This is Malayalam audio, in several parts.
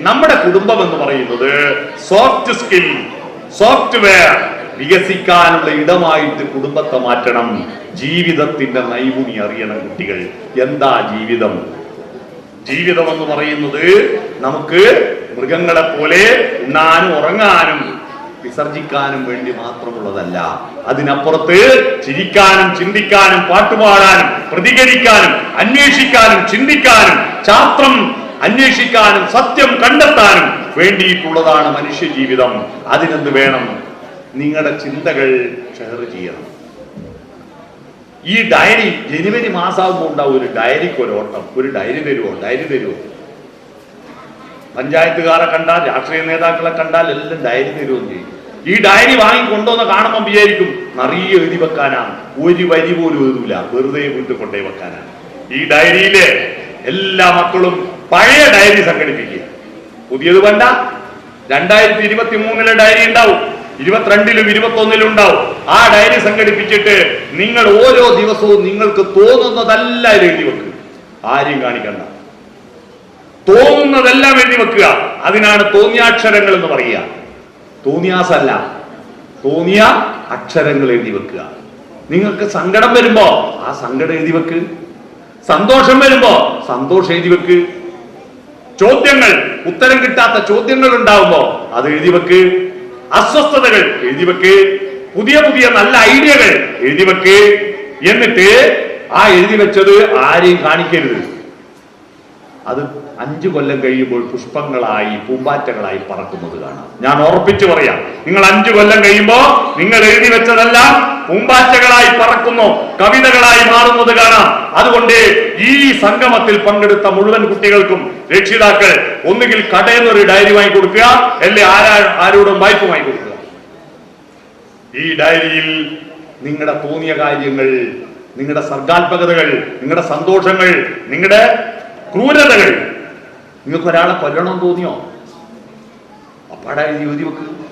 നമ്മുടെ കുടുംബം എന്ന് പറയുന്നത് സോഫ്റ്റ് സ്കിൽ സോഫ്റ്റ്വെയർ വികസിക്കാനുള്ള ഇടമായിട്ട് കുടുംബത്തെ മാറ്റണം. ജീവിതത്തിന്റെ നൈപുണി അറിയണം കുട്ടികൾ. എന്താ ജീവിതം? ജീവിതം എന്ന് പറയുന്നത് നമുക്ക് മൃഗങ്ങളെ പോലെ ഉണ്ണാനും ഉറങ്ങാനും വിസർജിക്കാനും വേണ്ടി മാത്രമുള്ളതല്ല. അതിനപ്പുറത്ത് ചിരിക്കാനും ചിന്തിക്കാനും പാട്ടുപാടാനും പ്രതികരിക്കാനും അന്വേഷിക്കാനും ചിന്തിക്കാനും ശാസ്ത്രം അന്വേഷിക്കാനും സത്യം കണ്ടെത്താനും വേണ്ടിയിട്ടുള്ളതാണ് മനുഷ്യ ജീവിതം അതിനെന്ത് വേണം? നിങ്ങളുടെ ചിന്തകൾ ഷെയർ ചെയ്യണം. ഈ ഡയറി ജനുവരി മാസമാകുമ്പോൾ ഉണ്ടാവും ഒരു ഡയറിക്ക് ഒരു ഓട്ടം. ഒരു ഡയറി തരുമോ ഡയറി തരുമോ പഞ്ചായത്തുകാരെ കണ്ടാൽ രാഷ്ട്രീയ നേതാക്കളെ കണ്ടാൽ എല്ലാം ഡയറി തരുകയും ചെയ്യും ഈ ഡയറി വാങ്ങി കൊണ്ടുവന്ന് കാണുമ്പോൾ വിചാരിക്കും നിറയെ എഴുതി വെക്കാനാണ്. ഒരു വരി പോലും എഴുതൂല. വെറുതെ വീട്ടിൽ കൊണ്ടേ വെക്കാനാണ്. ഈ ഡയറിയിലെ എല്ലാ മക്കളും പഴയ ഡയറി സംഘടിപ്പിക്കുക. പുതിയത് വേണ്ട. രണ്ടായിരത്തി ഇരുപത്തി മൂന്നിലെ ഡയറി ഉണ്ടാവും. ഇരുപത്തിരണ്ടിലും ഇരുപത്തൊന്നിലും ഉണ്ടാവും. ആ ഡയറി സംഘടിപ്പിച്ചിട്ട് നിങ്ങൾ ഓരോ ദിവസവും നിങ്ങൾക്ക് തോന്നുന്നതെല്ലാം എഴുതി വെക്കുക ആരെയും കാണിക്കണ്ട. തോന്നുന്നതെല്ലാം എഴുതി വെക്കുക. അതിനാണ് തോന്നിയാക്ഷരങ്ങൾ എന്ന് പറയുക. തോന്നിയാസല്ല. തോന്നിയ അക്ഷരങ്ങൾ എഴുതി വെക്കുക. നിങ്ങൾക്ക് സങ്കടം വരുമ്പോ ആ സങ്കടം എഴുതി വെക്ക്. സന്തോഷം വരുമ്പോ സന്തോഷം എഴുതി വെക്ക്. ചോദ്യങ്ങൾ ഉത്തരം കിട്ടാത്ത ചോദ്യങ്ങൾ ഉണ്ടാവുമ്പോ അത് എഴുതി വെക്ക്. അസ്വസ്ഥതകൾ എഴുതി വെക്ക്. പുതിയ പുതിയ നല്ല ഐഡിയകൾ എഴുതി വെക്ക്. എന്നിട്ട് ആ എഴുതി വെച്ചത് ആരെയും കാണിക്കരുത്. അത് അഞ്ചു കൊല്ലം കഴിയുമ്പോൾ പുഷ്പങ്ങളായി പൂമ്പാറ്റകളായി പറക്കുന്നത് കാണാം. ഞാൻ ഉറപ്പിച്ചു പറയാം. നിങ്ങൾ അഞ്ചു കൊല്ലം കഴിയുമ്പോ നിങ്ങൾ എഴുതി വെച്ചതെല്ലാം പൂമ്പാറ്റകളായി പറക്കുന്നു കവിതകളായി മാറുന്നത് കാണാം. അതുകൊണ്ട് ഈ സംഗമത്തിൽ പങ്കെടുത്ത മുഴുവൻ കുട്ടികൾക്കും രക്ഷിതാക്കൾ ഒന്നുകിൽ കടയിൽ ഒരു ഡയറി വാങ്ങി കൊടുക്കുക അല്ലെ ആരാ ആരോടും വായ്പ വാങ്ങി കൊടുക്കുക. ഈ ഡയറിയിൽ നിങ്ങളുടെ തോന്നിയ കാര്യങ്ങൾ നിങ്ങളുടെ സർഗാത്മകതകൾ നിങ്ങളുടെ സന്തോഷങ്ങൾ നിങ്ങളുടെ ക്രൂരതകൾ. നിങ്ങൾക്ക് ഒരാളെ കൊല്ലണം തോന്നിയോ? അപ്പാടെ എഴുതി എഴുതി വെക്ക്.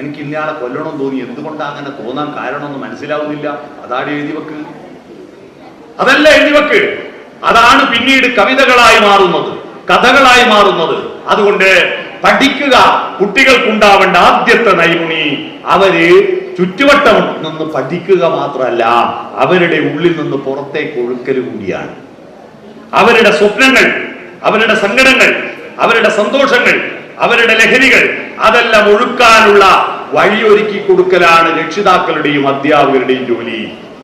എനിക്ക് ഇന്നയാളെ കൊല്ലണം തോന്നി. എന്തുകൊണ്ടാണ് അങ്ങനെ തോന്നാൻ കാരണമെന്ന് മനസ്സിലാവുന്നില്ല. അതാണ് എഴുതി വെക്ക് അതല്ല എഴുതി വെക്ക് അതാണ് പിന്നീട് കവിതകളായി മാറുന്നത് കഥകളായി മാറുന്നത്. അതുകൊണ്ട് പഠിക്കുക കുട്ടികൾക്കുണ്ടാവേണ്ട ആദ്യത്തെ നൈപുണി അവർ ചുറ്റുവട്ടം നിന്ന് പഠിക്കുക മാത്രമല്ല അവരുടെ ഉള്ളിൽ നിന്ന് പുറത്തേക്ക് ഒഴുക്കൽ കൂടിയാണ്. അവരുടെ സ്വപ്നങ്ങൾ അവരുടെ സങ്കടങ്ങൾ അവരുടെ സന്തോഷങ്ങൾ അവരുടെ ലഹരികൾ അതെല്ലാം ഒഴുക്കാനുള്ള വഴിയൊരുക്കി കൊടുക്കലാണ് രക്ഷിതാക്കളുടെയും അധ്യാപകരുടെയും ജോലി.